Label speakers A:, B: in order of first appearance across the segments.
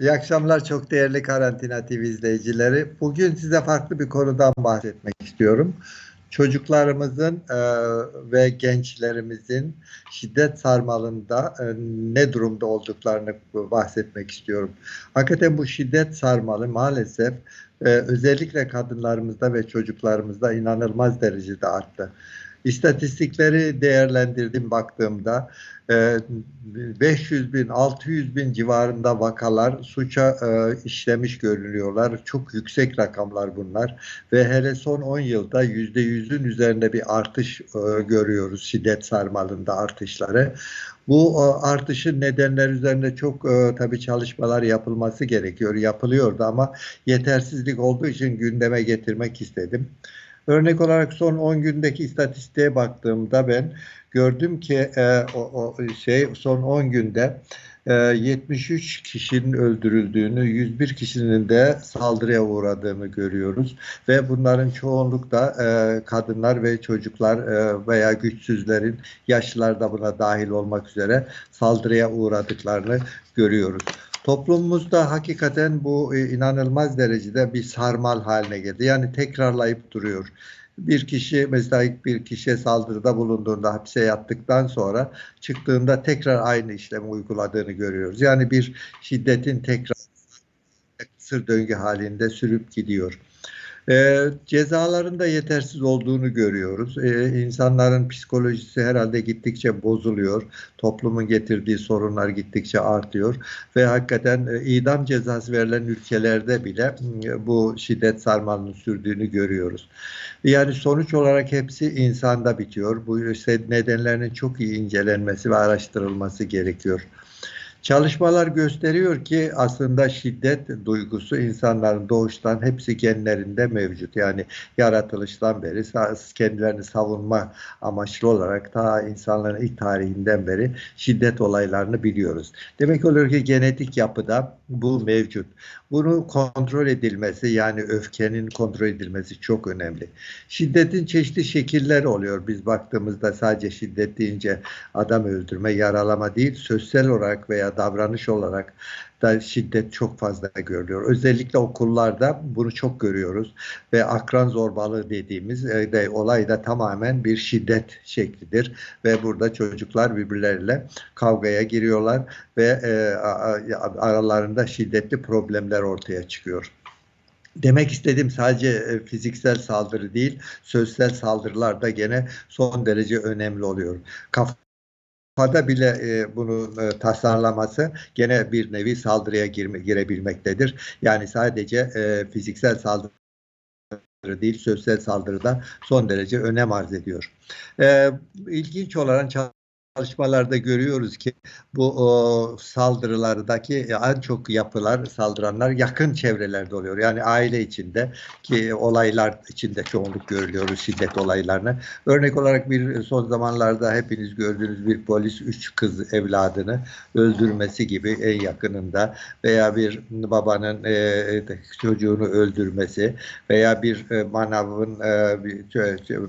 A: İyi akşamlar çok değerli Karantina TV izleyicileri. Bugün size farklı bir konudan bahsetmek istiyorum. Çocuklarımızın e, ve gençlerimizin şiddet sarmalında e, ne durumda olduklarını bahsetmek istiyorum. Hakikaten bu şiddet sarmalı maalesef e, özellikle kadınlarımızda ve çocuklarımızda inanılmaz derecede arttı. İstatistikleri değerlendirdim baktığımda 500 bin 600 bin civarında vakalar suça e, işlemiş görünüyorlar. Çok yüksek rakamlar bunlar ve hele son 10 yılda %100'ün üzerinde bir artış e, görüyoruz şiddet sarmalında artışları. Bu e, artışın nedenleri üzerinde çok e, tabii çalışmalar yapılması gerekiyor. Yapılıyordu ama yetersizlik olduğu için gündeme getirmek istedim. Örnek olarak son 10 gündeki istatistiğe baktığımda ben gördüm ki e, o, o şey son 10 günde e, 73 kişinin öldürüldüğünü, 101 kişinin de saldırıya uğradığını görüyoruz ve bunların çoğunlukla e, kadınlar ve çocuklar e, veya güçsüzlerin yaşlılar da buna dahil olmak üzere saldırıya uğradıklarını görüyoruz. Toplumumuzda hakikaten bu e, inanılmaz derecede bir sarmal haline geldi. Yani tekrarlayıp duruyor. Bir kişi mesela bir kişiye saldırıda bulunduğunda hapse yattıktan sonra çıktığında tekrar aynı işlemi uyguladığını görüyoruz. Yani bir şiddetin tekrar kısır döngü halinde sürüp gidiyor. E, cezaların da yetersiz olduğunu görüyoruz. E, insanların psikolojisi herhalde gittikçe bozuluyor. Toplumun getirdiği sorunlar gittikçe artıyor. Ve hakikaten e, idam cezası verilen ülkelerde bile e, bu şiddet sarmalının sürdüğünü görüyoruz. Yani sonuç olarak hepsi insanda bitiyor. Bu nedenlerinin çok iyi incelenmesi ve araştırılması gerekiyor. Çalışmalar gösteriyor ki aslında şiddet duygusu insanların doğuştan hepsi genlerinde mevcut. Yani yaratılıştan beri kendilerini savunma amaçlı olarak ta insanların ilk tarihinden beri şiddet olaylarını biliyoruz. Demek oluyor ki genetik yapıda bu mevcut. Bunu kontrol edilmesi yani öfkenin kontrol edilmesi çok önemli. Şiddetin çeşitli şekilleri oluyor. Biz baktığımızda sadece şiddet deyince adam öldürme, yaralama değil, sosyal olarak veya davranış olarak da şiddet çok fazla görülüyor. Özellikle okullarda bunu çok görüyoruz ve akran zorbalığı dediğimiz e, de olay da tamamen bir şiddet şeklidir ve burada çocuklar birbirleriyle kavgaya giriyorlar ve e, aralarında şiddetli problemler ortaya çıkıyor. Demek istediğim sadece e, fiziksel saldırı değil, sözsel saldırılar da gene son derece önemli oluyor. Kaf Kafada bile e, bunu e, tasarlaması gene bir nevi saldırıya girme, girebilmektedir. Yani sadece e, fiziksel saldırı değil, sözsel saldırıda son derece önem arz ediyor. E, ilginç olarak çalışmalarda görüyoruz ki bu o, saldırılardaki en çok yapılar, saldıranlar yakın çevrelerde oluyor. Yani aile içinde ki olaylar içinde çoğunluk görülüyor şiddet olaylarını. Örnek olarak bir son zamanlarda hepiniz gördüğünüz bir polis üç kız evladını öldürmesi gibi en yakınında veya bir babanın e, çocuğunu öldürmesi veya bir e, manavın e, bir,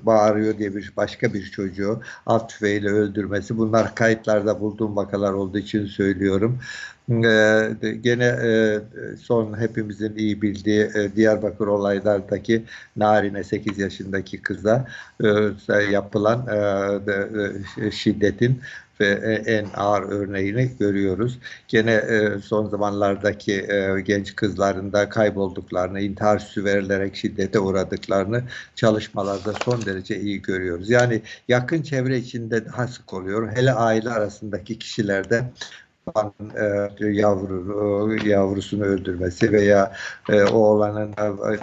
A: bağırıyor diye bir başka bir çocuğu alt tüfeğiyle öldürmesi bunlar kayıtlarda bulduğum vakalar olduğu için söylüyorum. Ee, gene e, son hepimizin iyi bildiği e, Diyarbakır olaylardaki Narine 8 yaşındaki kıza e, yapılan e, şiddetin ve en ağır örneğini görüyoruz. Gene e, son zamanlardaki e, genç kızların da kaybolduklarını, intihar süsü verilerek şiddete uğradıklarını çalışmalarda son derece iyi görüyoruz. Yani yakın çevre içinde daha sık oluyor. Hele aile arasındaki kişilerde e, yavru yavrusunu öldürmesi veya e, oğlanın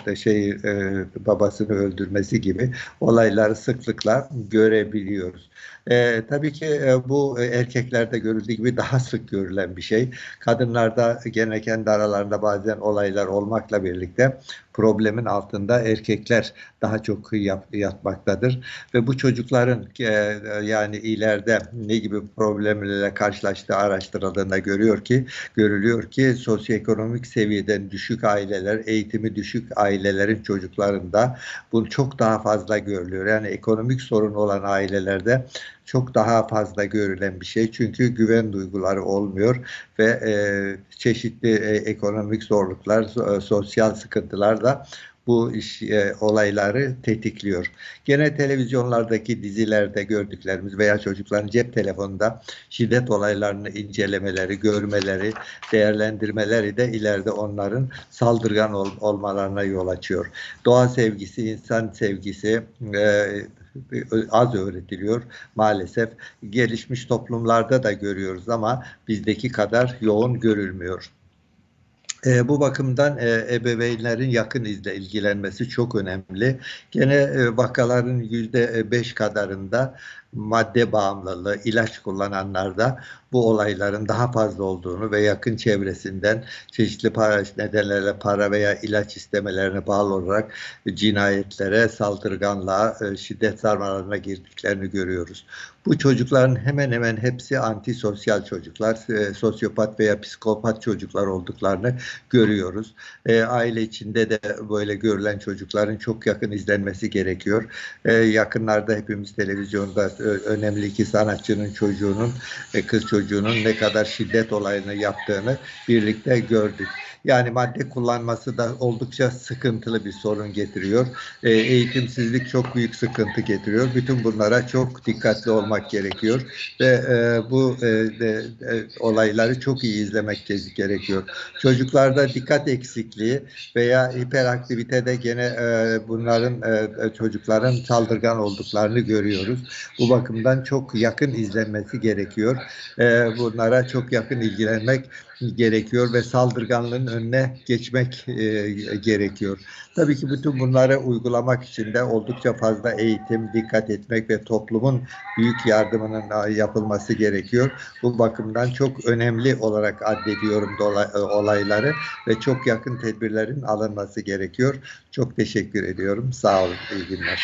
A: e, şey e, babasını öldürmesi gibi olayları sıklıkla görebiliyoruz. E, tabii ki e, bu erkeklerde görüldüğü gibi daha sık görülen bir şey. Kadınlarda gene kendi aralarında bazen olaylar olmakla birlikte problemin altında erkekler daha çok yap, yatmaktadır ve bu çocukların e, yani ileride ne gibi problemlerle karşılaştığı araştırıldı yapıldığında görüyor ki görülüyor ki sosyoekonomik seviyeden düşük aileler, eğitimi düşük ailelerin çocuklarında bu çok daha fazla görülüyor. Yani ekonomik sorun olan ailelerde çok daha fazla görülen bir şey. Çünkü güven duyguları olmuyor ve e, çeşitli e, ekonomik zorluklar, so- sosyal sıkıntılar da bu iş e, olayları tetikliyor. Gene televizyonlardaki dizilerde gördüklerimiz veya çocukların cep telefonunda şiddet olaylarını incelemeleri, görmeleri, değerlendirmeleri de ileride onların saldırgan ol, olmalarına yol açıyor. Doğa sevgisi, insan sevgisi e, az öğretiliyor maalesef. Gelişmiş toplumlarda da görüyoruz ama bizdeki kadar yoğun görülmüyor. E, bu bakımdan e, ebeveynlerin yakın izle ilgilenmesi çok önemli. Gene e, vakaların yüzde beş kadarında madde bağımlılığı, ilaç kullananlarda bu olayların daha fazla olduğunu ve yakın çevresinden çeşitli para nedenlerle para veya ilaç istemelerine bağlı olarak cinayetlere, saldırganlığa, e, şiddet sarmalarına girdiklerini görüyoruz. Bu çocukların hemen hemen hepsi antisosyal çocuklar, e, sosyopat veya psikopat çocuklar olduklarını görüyoruz. E, aile içinde de böyle görülen çocukların çok yakın izlenmesi gerekiyor. Yakınlarda hepimiz televizyonda önemli iki sanatçının çocuğunun, kız çocuğunun ne kadar şiddet olayını yaptığını birlikte gördük. Yani madde kullanması da oldukça sıkıntılı bir sorun getiriyor. E, eğitimsizlik çok büyük sıkıntı getiriyor. Bütün bunlara çok dikkatli olmak gerekiyor ve e, bu e, de, e, olayları çok iyi izlemek gerekiyor. Çocuklarda dikkat eksikliği veya hiperaktivitede gene e, bunların e, çocukların saldırgan olduklarını görüyoruz. Bu bakımdan çok yakın izlenmesi gerekiyor. E, bunlara çok yakın ilgilenmek gerekiyor ve saldırganlığın önüne geçmek e, gerekiyor. Tabii ki bütün bunları uygulamak için de oldukça fazla eğitim, dikkat etmek ve toplumun büyük yardımının yapılması gerekiyor. Bu bakımdan çok önemli olarak addediyorum olayları ve çok yakın tedbirlerin alınması gerekiyor. Çok teşekkür ediyorum. Sağ olun. İyi günler.